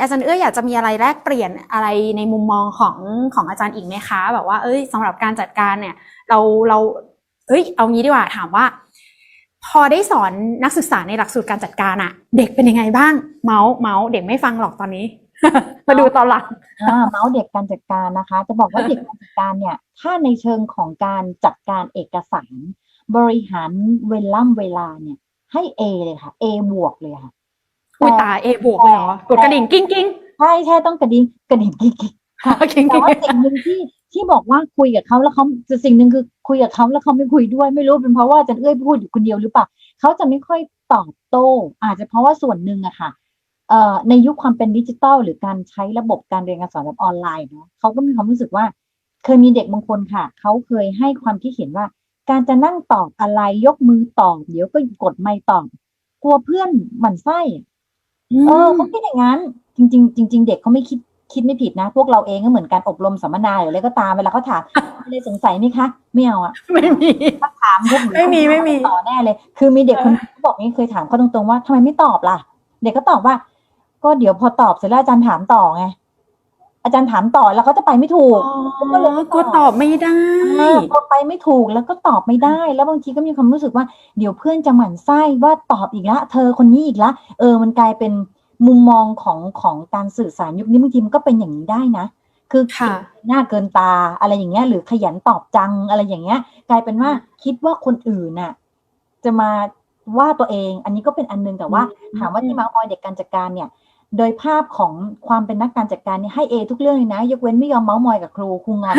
อาจารย์เอื้ออยากจะมีอะไรแลกเปลี่ยนอะไรในมุมมองของของอาจารย์อีกไหมคะ แบบว่า เอ้ยสำหรับการจัดการเนี่ย เราเราเอ้ย เอางี้ดีกว่าถามว่า พอได้สอนนักศึกษาในหลักสูตรการจัดการอะเด็กเป็นยังไงบ้าง เมาส์เมาส์เด็กไม่ฟังหรอกตอนนี้ มาดูตอนหลังอ่าเมาส์เด็กการจัดการนะคะ จะบอกว่าเด็กการจัดการเนี่ย ถ้าในเชิงของการจัดการเอกสาร บริหารเวล่ำเวลาเนี่ย ให้ A เลยค่ะ A บวกเลยค่ะ อุ้ยตายเอบวกเลยเหรอกดกระดิ่งกิ้งกิ้งใช่ใช่ต้องกระดิ่งกระดิ่งกิ๊กกิ๊กกิ้งแต่กิ้งว่าสิ่งหนึ่งที่ที่บอกว่าคุยกับเขาแล้วเขาจะสิ่งหนึ่งคือคุยกับเขาแล้วเขาไม่คุยด้วยไม่รู้เป็นเพราะว่าอาจารย์เอ้ยพูดอยู่คนเดียวหรือเปล่าเขาจะไม่ค่อยตอบโต้ อาจจะเพราะว่าส่วนหนึ่งอะค่ะเอ่อในยุคความเป็นดิจิทัลหรือการใช้ระบบการเรียนการสอนแบบออนไลน์เนาะเขาก็มีความรู้สึกว่า เคยมีเด็กบางคนค่ะ เขาเคยให้ความคิดเห็นว่า การจะนั่งตอบอะไรยกมือตอบ เดี๋ยวก็กดไม่ตอบ กลัวเพื่อนหมั่นไส้ เออเขาคิดอย่างนั้น จริง ๆ จริง ๆ เด็กเขาไม่คิดคิดไม่ผิดนะ พวกเราเองก็เหมือนการอบรมสัมมนาหรืออะไรก็ตามเวลาเขาถามอะไรสงสัยไหมคะ ไม่เอาอะไม่มี ถ้าถามพวกหนูไม่มี ไม่มี ต่อแน่เลย คือมีเด็กคนนึงเขาบอกนี่เคยถามเขาตรงๆว่าทำไมไม่ตอบล่ะ เด็กก็ตอบว่า ก็เดี๋ยวพอตอบเสร็จแล้วอาจารย์ถามต่อไง อาจารย์ถามต่อแล้วเขาจะไปไม่ถูกก็เลยไม่ตอบก็ตอบไม่ได้เออพอไปไม่ถูกแล้วก็ตอบไม่ได้ แล้วบางทีก็มีความรู้สึกว่าเดี๋ยวเพื่อนจะหมั่นไส้ว่าตอบอีกละเธอคนนี้อีกละเออมันกลายเป็นมุมมองของของการสื่อสารยุคนี้บางทีมันก็เป็นอย่างนี้ได้นะ คือค่ะหน้าเกินตาอะไรอย่างเงี้ย หรือขยันตอบจังอะไรอย่างเงี้ย กลายเป็นว่าคิดว่าคนอื่นน่ะ จะมาว่าตัวเอง อันนี้ก็เป็นอันนึงแต่ว่าอืมถามว่าที่มาออยเด็กการจัดการเนี่ย โดยภาพของความเป็นนักการจัดการเนี่ยให้เอทุกเรื่องเลยนะ ยกเว้นไม่ยอมเมาส์มอยกับครูครูงอน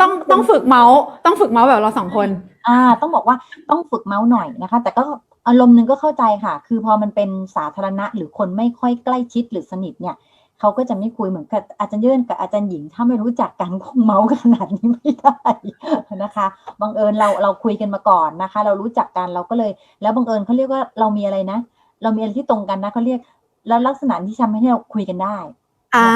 ต้องต้องฝึกเมาส์ต้องฝึกเมาส์แบบเราสองคน อ่า ต้องบอกว่าต้องฝึกเมาส์หน่อยนะคะ แต่ก็อารมณ์หนึ่งก็เข้าใจค่ะ คือพอมันเป็นสาธารณะ หรือคนไม่ค่อยใกล้ชิดหรือสนิทเนี่ยเขาก็จะไม่คุยเหมือนกับอาจารย์เยื่นกับอาจารย์หญิง ถ้าไม่รู้จักกันคงเมาส์กันขนาดนี้ไม่ได้นะคะบังเอิญเราเราคุยกันมาก่อนนะคะ เรารู้จักกันเราก็เลย แล้วบังเอิญเขาเรียกว่าเรามีอะไรนะ เรามีอะไรที่ตรงกันนะเขาเรียก แล้วลักษณะที่ทำให้เราคุยกันได้อ่า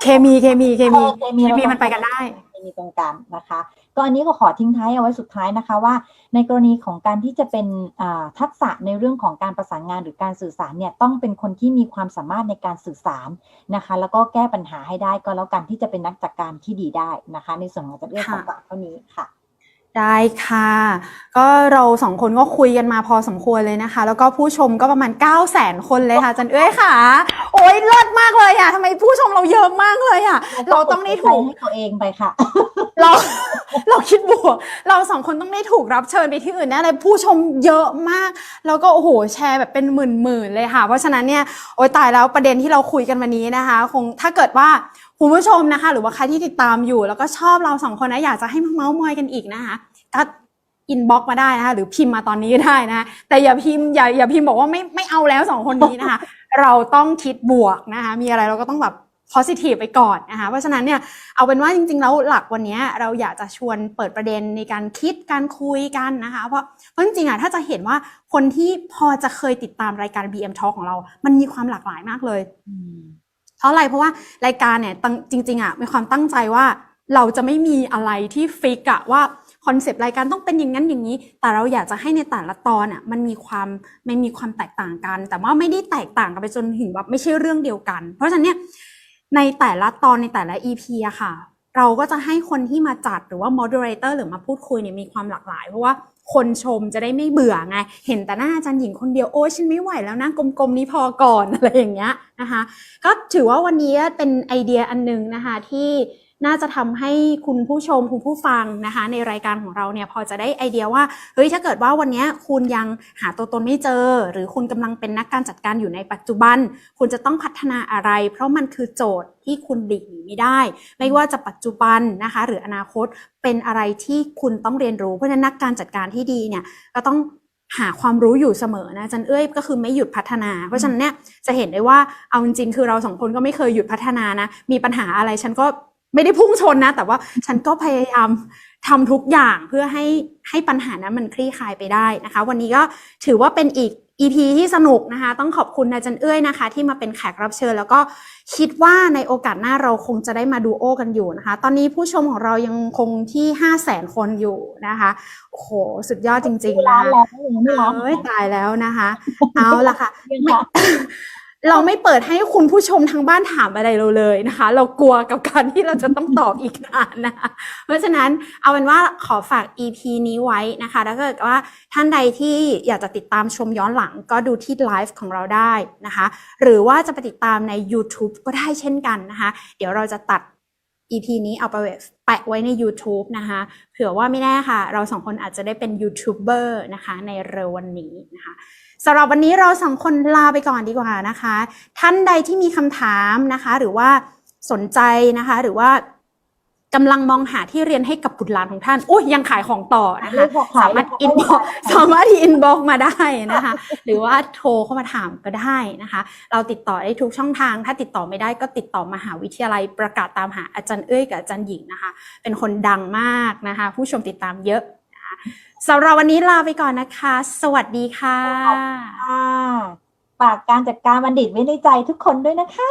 เคมีเคมีเคมีเออเคมีเคเรามีมันไปกันได้มีตรงกันนะคะ ก็อันนี้ก็ขอทิ้งท้ายเอาไว้สุดท้ายนะคะว่า ในกรณีของการที่จะเป็นอ่าทักษะในเรื่องของการประสานงานหรือการสื่อสารเนี่ยต้องเป็นคนที่มีความสามารถในการสื่อสารนะคะ แล้วก็แก้ปัญหาให้ได้ก็แล้วกันที่จะเป็นนักจัดการที่ดีได้นะคะ ในส่วนของอาจารย์เอื้อขค่ะอฝากเท่านี้ค่ะ ได้ค่ะ ก็เราสองคนก็คุยกันมาพอสมควรเลยนะคะ แล้วก็ผู้ชมก็ประมาณ 9 0 0 0 0 0คนเลยค่ะอาจันเอ้ยค่ะ โอ้ยเลิศมากเลยอะทำไมผู้ชมเราเยอะมากเลยอะ เราต้องได้ถูก ให้ตัวเองไปค่ะ เราเรา คิดบวก เราสองคนต้องได้ถูกรับเชิญไปที่อื่นแน่เลยผู้ชมเยอะมาก แล้วก็โอ้โหแชร์แบบเป็นหมื่นๆเลยค่ะ เพราะฉะนั้นเนี่ยโอ้ยตายแล้วประเด็นที่เราคุยกันวันนี้นะคะ คงถ้าเกิดว่าคุณผู้ชมนะคะ หรือว่าใครที่ติดตามอยู่ แล้วก็ชอบเราสองคนนะอยากจะให้มาเมาส์มอยกันอีกนะคะก็อินบ็อกมาได้นะคะหรือพิมพ์มาตอนนี้ได้นะแต่อย่าพิมพ์อย่าอย่าพิมพ์บอกว่าไม่ไม่เอาแล้วสองคนนี้นะคะ เราต้องคิดบวกนะคะ มีอะไรเราก็ต้องแบบ positive ไปก่อนนะคะ เพราะฉะนั้นเนี่ยเอาเป็นว่าจริงๆแล้วหลักวันนี้เราอยากจะชวนเปิดประเด็นในการคิดการคุยกันนะคะ เพราะเพราะจริงๆอะถ้าจะเห็นว่าคนที่พอจะเคยติดตามรายการ BM Talk ของเรา มันมีความหลากหลายมากเลยอืมเพราะอะไรเพราะว่ารายการเนี่ยตั้งจริงๆอะมีความตั้งใจว่าเราจะไม่มีอะไรที่ฟิกอะว่าคอนเซปต์รายการต้องเป็นอย่างนั้นอย่างนี้ แต่เราอยากจะให้ในแต่ละตอนอะมันมีความมันมีความแตกต่างกัน แต่ว่าไม่ได้แตกต่างกันไปจนถึงแบบไม่ใช่เรื่องเดียวกัน เพราะฉะนั้นเนี่ย ในแต่ละตอนในแต่ละ EP อะค่ะ เราก็จะให้คนที่มาจัดหรือว่า moderator หรือมาพูดคุยเนี่ยมีความหลากหลาย เพราะว่าคนชมจะได้ไม่เบื่อไง เห็นแต่หน้าอาจารย์หญิงคนเดียวโอ้ยฉันไม่ไหวแล้วน้ากลมๆนี้พอก่อนอะไรอย่างเงี้ยนะคะก็ถือว่าวันนี้เป็นไอเดียอันหนึงนะคะที่น่าจะทำให้คุณผู้ชมคุณผู้ฟังนะคะ ในรายการของเราเนี่ยพอจะได้ไอเดียว่าเฮ้ยถ้าเกิดว่าวันนี้คุณยังหาตัวตนไม่เจอ หรือคุณกำลังเป็นนักการจัดการอยู่ในปัจจุบัน คุณจะต้องพัฒนาอะไร เพราะมันคือโจทย์ที่คุณหลีกหนีไม่ได้ ไม่ว่าจะปัจจุบันนะคะ หรืออนาคต เป็นอะไรที่คุณต้องเรียนรู้ เพราะฉะนั้นนักการจัดการที่ดีเนี่ยก็ต้องหาความรู้อยู่เสมอนะจันเอ้ยก็คือไม่หยุดพัฒนา เพราะฉะนั้นเนี่ยจะเห็นได้ว่าเอาจริงๆคือเราสองคนก็ไม่เคยหยุดพัฒนานะ มีปัญหาอะไรฉันก็ไม่ได้พุ่งชนนะ แต่ว่าฉันก็พยายามทำทุกอย่างเพื่อให้ให้ปัญหานั้นมันคลี่คลายไปได้นะคะ วันนี้ก็ถือว่าเป็นอีก EP ที่สนุกนะคะ ต้องขอบคุณอาจารย์เอ้ยนะคะ ที่มาเป็นแขกรับเชิญ แล้วก็คิดว่าในโอกาสหน้าเราคงจะได้มาดูโอกันอยู่นะคะ ตอนนี้ผู้ชมของเรายังคงที่ 5 0 0แสนคนอยู่นะคะโอ้โหสุดยอดจริงๆนะร้านคะแล้วยังไม่ร้านเอ้ยตายแล้วนะคะ เอาละค่ะยังไม่ค่ะ เราไม่เปิดให้คุณผู้ชมทางบ้านถามอะไรเราเลยนะคะ เรากลัวกับการที่เราจะต้องตอบอีกนานนะคะเพราะฉะนั้นเอาเป็นว่าขอฝาก EP นี้ไว้นะคะแล้วก็ว่าท่านใดที่อยากจะติดตามชมย้อนหลังก็ดูที่ไลฟ์ของเราได้นะคะ หรือว่าจะไปติดตามใน YouTube ก็ได้เช่นกันนะคะ เดี๋ยวเราจะตัด EP นี้เอาไปแปะไว้ใน YouTube นะคะ เผื่อว่าไม่แน่ค่ะ เราสองคนอาจจะได้เป็นยูทูบเบอร์นะคะ ในเร็ววันนี้นะคะสำหรับวันนี้เราสองคนลาไปก่อนดีกว่านะคะ ท่านใดที่มีคำถามนะคะ หรือว่าสนใจนะคะ หรือว่า กำลังมองหาที่เรียนให้กับบุตรหลานของท่านอุ้ยยังขายของต่อนะคะเลยบอกขายสามารถอินบ็อกสามารถอินบ็อกมาได้นะคะ หรือว่าโทรเข้ามาถามก็ได้นะคะ เราติดต่อได้ทุกช่องทาง ถ้าติดต่อไม่ได้ก็ติดต่อมหาวิทยาลัยประกาศตามหาอาจารย์เอ้ยกับอาจารย์หญิงนะคะ เป็นคนดังมากนะคะ ผู้ชมติดตามเยอะนะคะสำหรับวันนี้ลาไปก่อนนะคะ สวัสดีค่ะค่ะฝากการจัดการบัณฑิตไว้ในใจทุกคนด้วยนะคะ